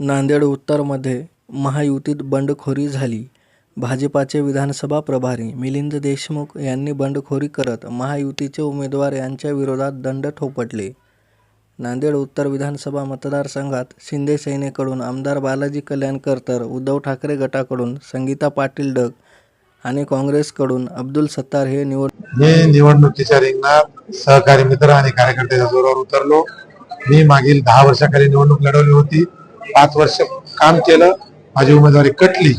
नांदेड उत्तरमध्ये महायुतीत बंडखोरी झाली. भाजपाचे विधानसभा प्रभारी मिलिंद देशमुख यांनी बंडखोरी करत महायुतीचे उमेदवार यांच्या विरोधात दंड ठोपटले. नांदेड उत्तर विधानसभा मतदारसंघात शिंदे सेनेकडून आमदार बालाजी कल्याणकर तर उद्धव ठाकरे गटाकडून संगीता पाटील डग आणि काँग्रेसकडून अब्दुल सत्तार हे निवड मी निवडणुकीच्या रिंगणात सहकारी मित्र आणि कार्यकर्त्याच्या जोरावर उतरलो. मी मागील दहा वर्षाखाली निवडणूक लढवली होती. पाच वर्ष काम केलं. माझी उमेदवारी कटली.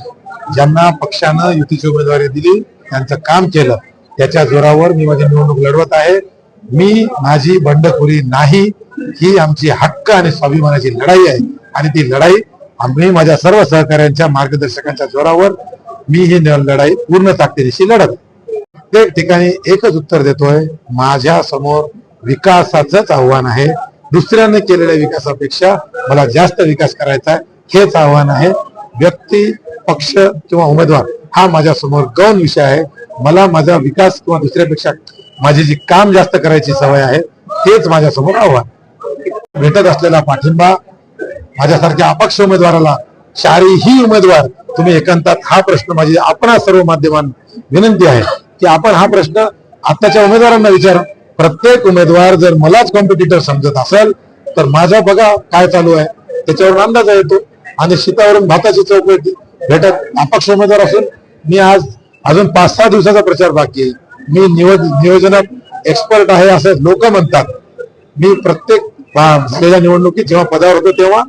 ज्यांना पक्षानं युतीची उमेदवारी दिली त्यांचं काम केलं. त्याच्या जोरावर मी माझी निवडणूक लढवत आहे. मी माझी बंडखोरी नाही. ही आमची हक्क आणि स्वाभिमानाची लढाई आहे. आणि ती लढाई आम्ही माझ्या सर्व सहकाऱ्यांच्या मार्गदर्शकांच्या जोरावर मी ही लढाई पूर्ण ताकदीशी लढत. प्रत्येक ठिकाणी एकच उत्तर देतोय. माझ्यासमोर विकासाचंच आव्हान आहे. दुसऱ्याने केलेल्या विकासापेक्षा मला जास्त विकास करायचा आहे हेच आव्हान आहे. व्यक्ती पक्ष किंवा उमेदवार हा माझ्यासमोर गौण विषय आहे. मला माझा विकास किंवा दुसऱ्यापेक्षा माझी जी काम जास्त करायची सवय आहे तेच माझ्यासमोर आव्हान. भेटत असलेला पाठिंबा माझ्यासारख्या अपक्ष उमेदवाराला चारीही उमेदवार तुम्ही एकांतात हा प्रश्न माझी आपणा सर्व माध्यमांना विनंती आहे की आपण हा प्रश्न आताच्या उमेदवारांना विचारा. प्रत्येक उमेदवार जर मलाच कॉम्पिटिटर समजत असेल तर माझा बघा काय चालू आहे. त्याच्यावरून अंदाज येतो आणि शीतावरून भाताची चौक येते भेटत अपक्ष उमेदवार असून मी आज अजून पाच सहा दिवसाचा प्रचार बाकी आहे. मी निवड नियोजनात एक्सपर्ट आहे असं लोक म्हणतात. मी प्रत्येक पा- गेल्या निवडणुकीत जेव्हा पदावर होतो तेव्हा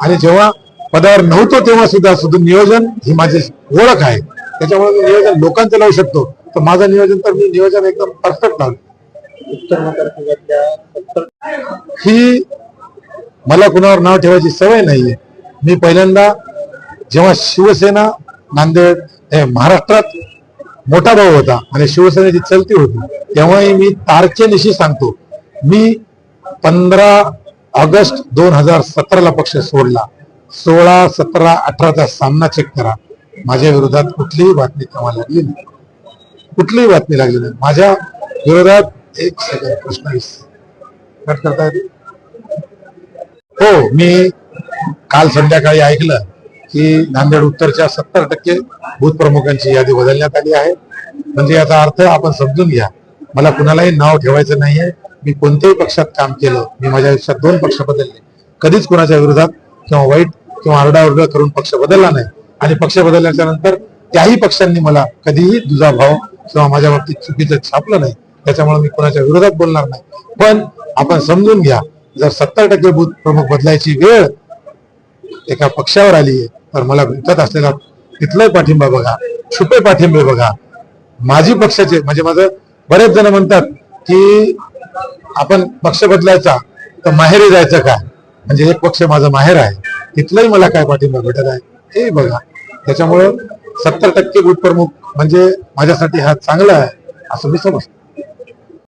आणि जेव्हा पदावर नव्हतो तेव्हा सुद्धा सुद्धा नियोजन ही माझी ओळख आहे. त्याच्यामुळे मी नियोजन लोकांचं लावू शकतो. तर माझं नियोजन तर मी नियोजन एकदम परफेक्ट लावतो ही मला कुणावर नाव ठेवायची सवय नाहीये. मी पहिल्यांदा जेव्हा शिवसेना नांदेड हे महाराष्ट्रात मोठा भाऊ होता आणि शिवसेनेची चलती होती तेव्हाही मी तारखेनिशी सांगतो मी पंधरा ऑगस्ट दोन हजार सतराला पक्ष सोडला. सोळा सतरा अठराचा सामना चेक करा. माझ्या विरोधात कुठलीही बातमी तेव्हा लागली नाही. कुठलीही बातमी लागली नाही. माझ्या विरोधात एक सेकंद प्रश्न कट करता हो मी काल संध्याकाळी ऐकलं की नांदेड उत्तरच्या सत्तर टक्के भूत प्रमुखांची यादी बदलण्यात आली आहे. म्हणजे याचा अर्थ आपण समजून घ्या मला कुणालाही नाव ठेवायचं नाहीये. मी कोणत्याही पक्षात काम केलं मी माझ्या आयुष्यात दोन पक्ष बदलले. कधीच कुणाच्या विरोधात किंवा वाईट किंवा आरडाओरडा करून पक्ष बदलला नाही. आणि पक्ष बदलल्याच्या नंतर त्याही पक्षांनी मला कधीही दुजाभाव किंवा माझ्या बाबतीत चुकीचं छापलं नाही. त्याच्यामुळे मी कोणाच्या विरोधात बोलणार नाही. पण आपण समजून घ्या जर सत्तर टक्के बूथ प्रमुख बदलायची वेळ एका पक्षावर आली तर मला भेटत असलेला तिथलाही पाठिंबा बघा छुपे पाठिंबे बघा. माझी पक्षाचे म्हणजे माझं बरेच जण म्हणतात की आपण पक्ष बदलायचा तर माहेरी जायचं काय? म्हणजे एक पक्ष माझं माहेर आहे तिथलाही मला काय पाठिंबा भेटत आहे हे बघा. त्याच्यामुळं सत्तर टक्के बूथ प्रमुख म्हणजे माझ्यासाठी हा चांगला आहे असं मी समजतो.